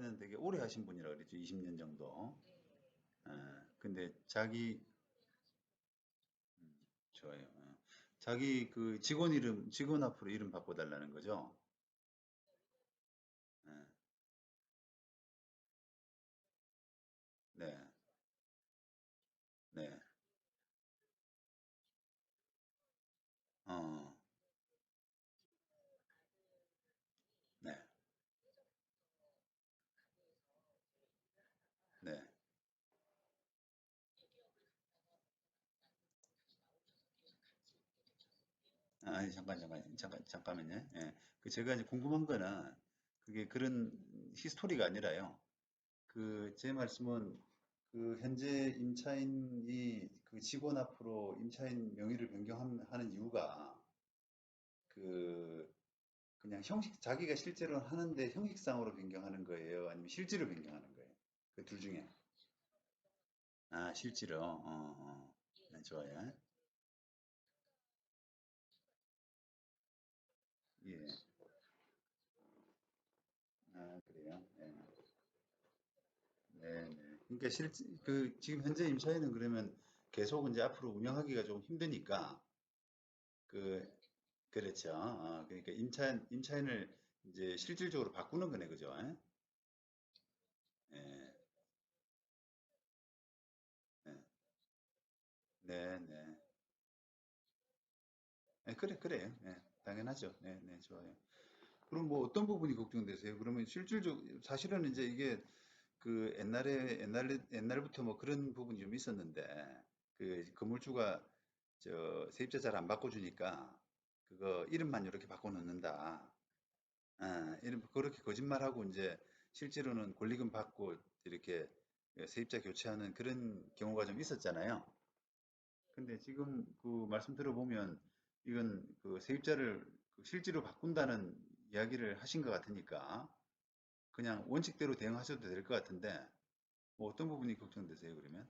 임차인은 되게 오래 하신 분이라 그랬죠. 20년 정도. 예, 근데 자기 음, 좋아요. 어. 자기 그 직원 이름, 직원 앞으로 이름 바꿔달라는 거죠. 예, 네, 네, 어, 네, 네. 아, 아니, 잠깐, 잠깐, 잠깐, 잠깐만요. 예. 그 제가 이제 궁금한 거는 그게 그런 히스토리가 아니라요. 그 제 말씀은 그 현재 임차인이 그 직원 앞으로 임차인 명의를 변경하는 이유가 그 그냥 형식 자기가 실제로 하는데 형식상으로 변경하는 거예요? 아니면 실제로 변경하는 거예요? 그 둘 중에. 아, 실제로. 어, 어. 네, 좋아요. 예. 아, 그래요. 네. 네, 네. 그러니까 실, 그, 지금 현재 임차인은 그러면 계속 이제 앞으로 운영하기가 좀 힘드니까, 그, 그렇죠. 어, 그러니까 임차인, 임차인을 이제 실질적으로 바꾸는 거네, 그죠? 예, 예, 네, 네. 네. 예, 그래, 그래요. 예, 당연하죠. 네, 네, 좋아요. 그럼 뭐 어떤 부분이 걱정되세요? 그러면 실질적, 사실은 이제 이게 그 옛날에, 옛날, 옛날부터 뭐 그런 부분이 좀 있었는데, 그 건물주가 저 세입자 잘 안 바꿔주니까 그거 이름만 이렇게 바꿔놓는다. 아, 이름 그렇게 거짓말하고 이제 실제로는 권리금 받고 이렇게 세입자 교체하는 그런 경우가 좀 있었잖아요. 근데 지금 그 말씀 들어보면 이건 그 세입자를 그 실제로 바꾼다는 이야기를 하신 것 같으니까 그냥 원칙대로 대응하셔도 될 것 같은데 뭐 어떤 부분이 걱정되세요, 그러면?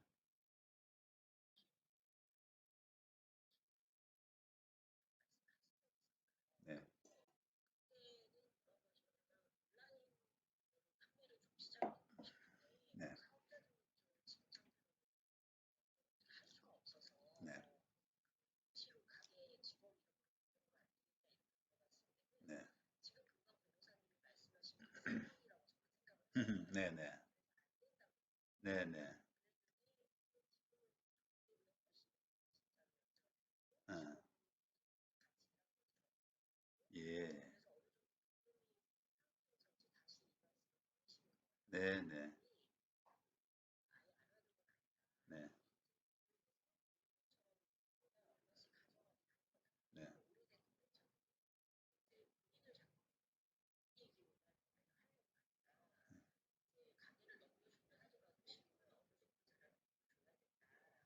네, 네, 네, 네, 네, 네, 네, 네, 어, 예, 네, 네, 네,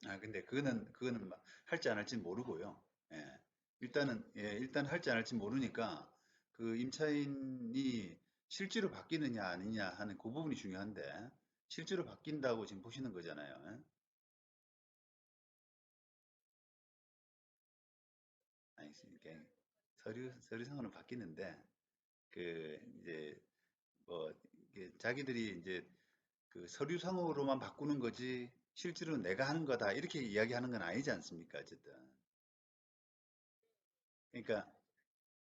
네. 아, 근데 그거는, 그거는 막 할지 안 할지 모르고요. 예. 일단은, 예, 일단 할지 안 할지 모르니까 그 임차인이 실제로 바뀌느냐 아니냐 하는 그 부분이 중요한데 실제로 바뀐다고 지금 보시는 거잖아요. 예? 아니, 이게 서류, 서류상으로는 바뀌는데 그 이제 뭐 자기들이 이제 그 서류상으로만 바꾸는 거지 실제로는 내가 하는 거다 이렇게 이야기하는 건 아니지 않습니까? 어쨌든. 그러니까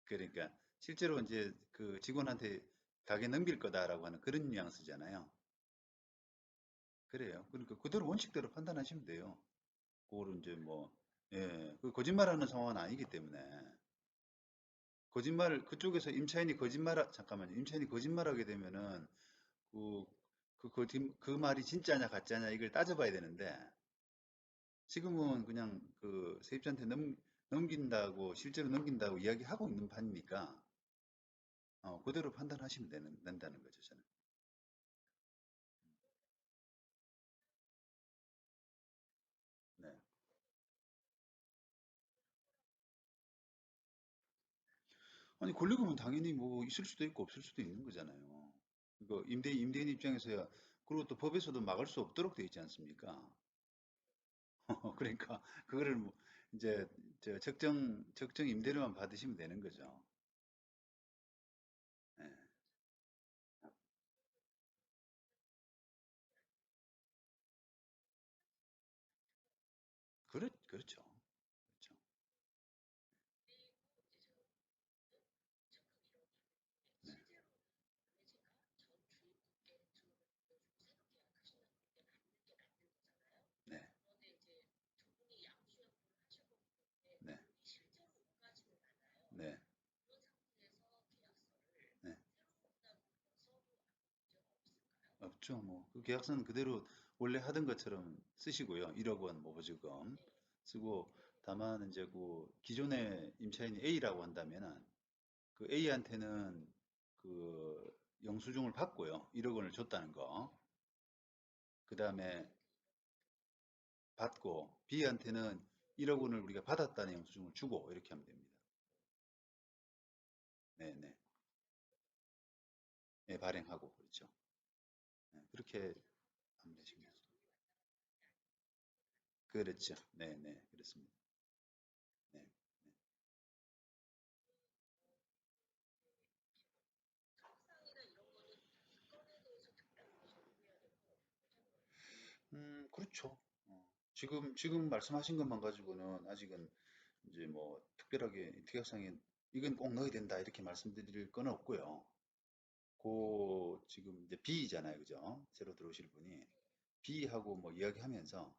그러니까 실제로 이제 그 직원한테 가게 넘길 거다라고 하는 그런 뉘앙스잖아요. 그래요. 그러니까 그대로 원칙대로 판단하시면 돼요. 그거를 이제 뭐, 예, 그 거짓말하는 상황은 아니기 때문에 거짓말 그쪽에서 임차인이 거짓말 잠깐만요. 임차인이 거짓말하게 되면은 그, 그, 거짓, 그 말이 진짜냐 가짜냐 이걸 따져봐야 되는데 지금은 그냥 그 세입자한테 넘, 넘긴다고 실제로 넘긴다고 이야기하고 있는 판이니까 어, 그대로 판단하시면 되는, 된다는 거죠, 저는. 네. 아니, 권리금은 당연히 뭐 있을 수도 있고 없을 수도 있는 거잖아요. 그 임대, 임대인 입장에서야 그리고 또 법에서도 막을 수 없도록 되어 있지 않습니까? 그러니까 그거를 뭐 이제 적정 적정 임대료만 받으시면 되는 거죠. 네. 그렇 그렇죠. 없죠. 뭐. 그 계약서는 그대로 원래 하던 것처럼 쓰시고요. 1억 원뭐 보조금 쓰고 다만 이제 그 기존의 임차인이 A라고 한다면은 그 A한테는 그 영수증을 받고요. 1억 원을 줬다는 거. 그 다음에 받고 B한테는 1억 원을 우리가 받았다는 영수증을 주고 이렇게 하면 됩니다. 네네. 네, 발행하고 그렇죠. 네, 그렇게 하면 되십니다. 그렇죠. 네 네. 그렇습니다. 네. 음, 그렇죠. 어, 지금, 지금 말씀하신 것만 가지고는 아직은 이제 뭐 특별하게 특약상에 이건 꼭 넣어야 된다 이렇게 말씀드릴 건 없고요. 그 지금 이제 B잖아요, 그죠? 새로 들어오실 분이 B하고 뭐 이야기하면서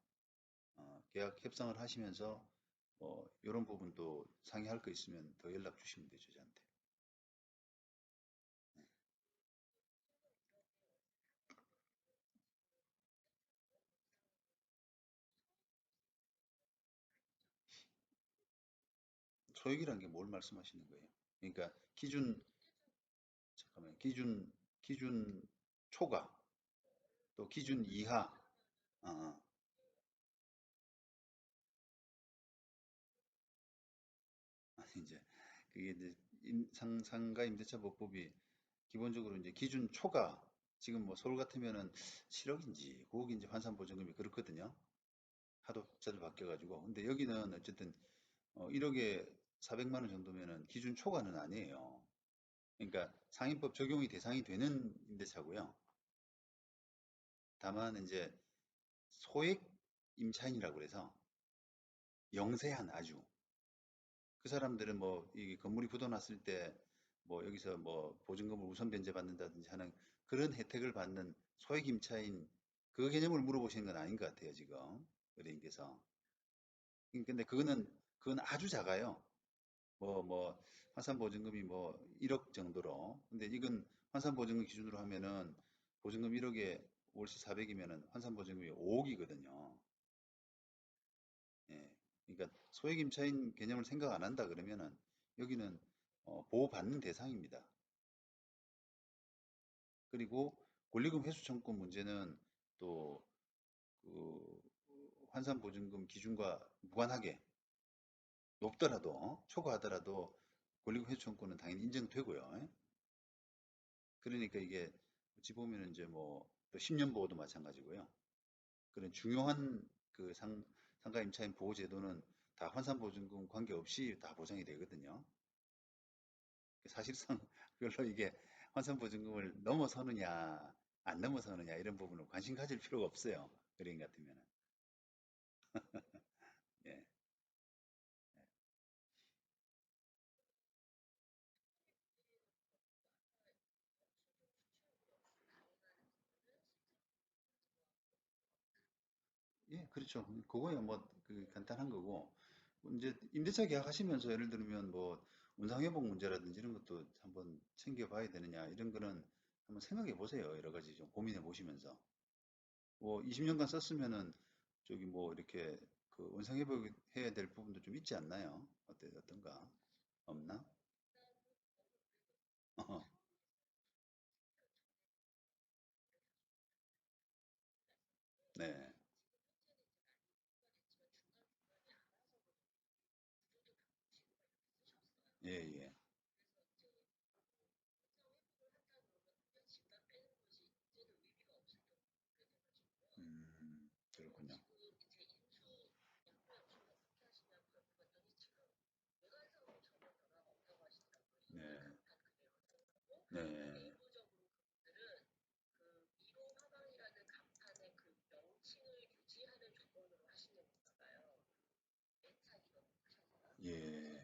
어, 계약 협상을 하시면서 뭐 이런 부분도 상의할 거 있으면 더 연락 주시면 되죠, 저한테. 소액이라는 게뭘 말씀하시는 거예요? 그러니까 기준 잠깐만요. 기준 기준 초과 또 기준 이하 아, 아니 이제 그게 이제 임- 상, 상가 임대차 법법이 기본적으로 이제 기준 초과 지금 뭐 서울 같으면은 7억인지 9억인지 환산 보증금이 그렇거든요. 하도 자주 바뀌어가지고 근데 여기는 어쨌든 어, 1억에 400만 원 정도면은 기준 초과는 아니에요. 그러니까 상인법 적용이 대상이 되는 임대차고요. 다만 이제 소액 임차인이라고 그래서 영세한 아주 그 사람들은 뭐 이 건물이 굳어났을 때 뭐 여기서 뭐 보증금을 우선 변제받는다든지 하는 그런 혜택을 받는 소액 임차인 그 개념을 물어보시는 건 아닌 것 같아요 지금 의뢰인께서 근데 그거는 그건 아주 작아요 뭐뭐 환산 보증금이 뭐 1억 정도로 근데 이건 환산 보증금 기준으로 하면은 보증금 1억에 월세 400이면은 환산 보증금이 5억이거든요 예. 그러니까 소액 임차인 개념을 생각 안 한다 그러면은 여기는 어, 보호받는 대상입니다. 그리고 권리금 회수 청구 문제는 또 그 환산 보증금 기준과 무관하게 높더라도 초과하더라도 청구는 당연히 인정되고요. 그러니까 이게 어찌 보면 이제 뭐 또 10년 보호도 마찬가지고요. 그런 중요한 그 상, 상가 임차인 보호 제도는 다 환산 보증금 관계없이 다 보장이 되거든요. 사실상 별로 이게 환산 보증금을 넘어서느냐 안 넘어서느냐 이런 부분을 관심 가질 필요가 없어요. 의뢰인 같으면은. 예. 예, 그렇죠. 그거야 뭐 그 간단한 거고 이제 임대차 계약하시면서 예를 들면 뭐 운상 회복 문제라든지 이런 것도 한번 챙겨봐야 되느냐 이런 거는 한번 생각해 보세요. 여러 가지 좀 고민해 보시면서 뭐 20년간 썼으면은 저기 뭐 이렇게 그 원상회복 해야 될 부분도 좀 있지 않나요? 어때 어떤가? 없나? 네. 예, 예. 음, 그렇군요. 네. 네. 예.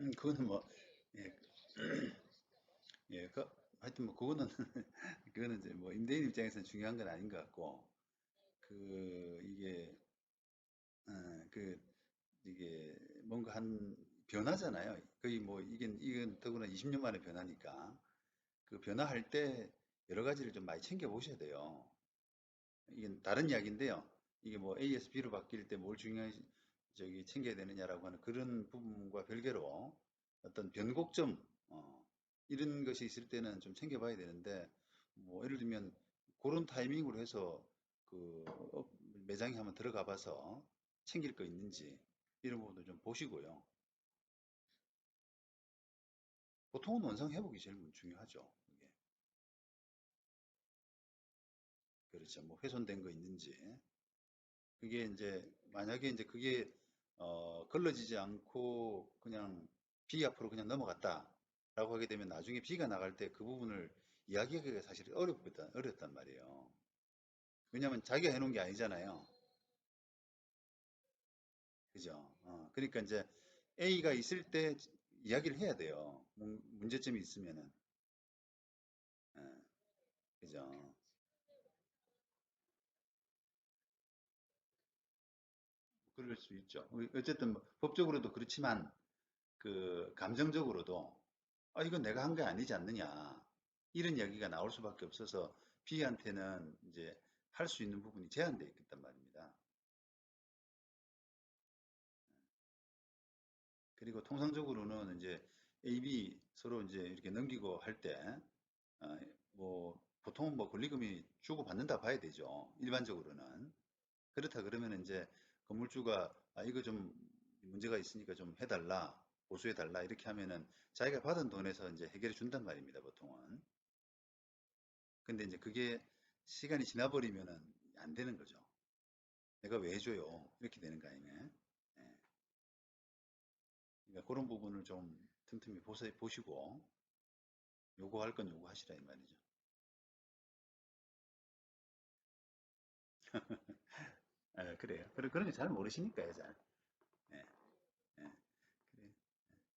음, 그거는 뭐, 예, 예, 그, 하여튼 뭐, 그거는, 그거는 이제 뭐, 임대인 입장에서는 중요한 건 아닌 것 같고, 그, 이게, 어, 그, 이게 뭔가 한 변화잖아요. 거의 뭐, 이게, 이건 더구나 20년 만에 변하니까, 그 변화할 때 여러 가지를 좀 많이 챙겨 보셔야 돼요. 이게 다른 이야기인데요. 이게 뭐 ASB로 바뀔 때 뭘 중요하게 저기 챙겨야 되느냐라고 하는 그런 부분과 별개로 어떤 변곡점 어, 이런 것이 있을 때는 좀 챙겨봐야 되는데 뭐 예를 들면 그런 타이밍으로 해서 그 업- 매장에 한번 들어가 봐서 챙길 거 있는지 이런 부분도 좀 보시고요. 보통은 원상 회복이 제일 중요하죠. 이게 그렇죠. 뭐 훼손된 거 있는지 그게 이제 만약에 이제 그게 어, 걸러지지 않고 그냥 B 앞으로 그냥 넘어갔다 라고 하게 되면 나중에 B가 나갈 때 그 부분을 이야기하기가 사실 어렵단, 어렵단 말이에요. 왜냐하면 자기가 해놓은 게 아니잖아요. 그죠? 어, 그러니까 이제 A가 있을 때 이야기를 해야 돼요. 문- 문제점이 있으면은. 예, 그죠? 그럴 수 있죠. 어쨌든 뭐 법적으로도 그렇지만 그 감정적으로도 아, 이건 내가 한 게 아니지 않느냐. 이런 이야기가 나올 수밖에 없어서 B한테는 이제 할 수 있는 부분이 제한되어 있단 말입니다. 그리고 통상적으로는 이제 A, B 서로 이제 이렇게 넘기고 할 때, 어, 뭐, 보통은 뭐 권리금이 주고받는다 봐야 되죠. 일반적으로는. 그렇다 그러면 이제 건물주가 아, 이거 좀 문제가 있으니까 좀 해달라, 보수해 달라 이렇게 하면은 자기가 받은 돈에서 이제 해결해 준단 말입니다. 보통은. 근데 이제 그게 시간이 지나버리면은 안 되는 거죠. 내가 왜 해줘요? 이렇게 되는 거 아니에요? 예. 그러니까 그런 부분을 좀 틈틈이 보시고 요구할 건 요구하시라 이 말이죠. 예, 그래요. 그런 거잘 모르시니까요, 잘. 예, 예, 그래.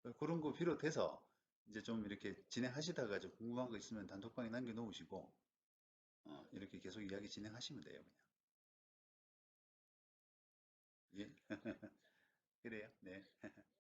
그- 그런 거 비롯해서 이제 좀 이렇게 진행하시다가 좀 궁금한 거 있으면 단톡방에 남겨 놓으시고 어, 이렇게 계속 이야기 진행하시면 돼요, 그냥. 예, 그래요. 네.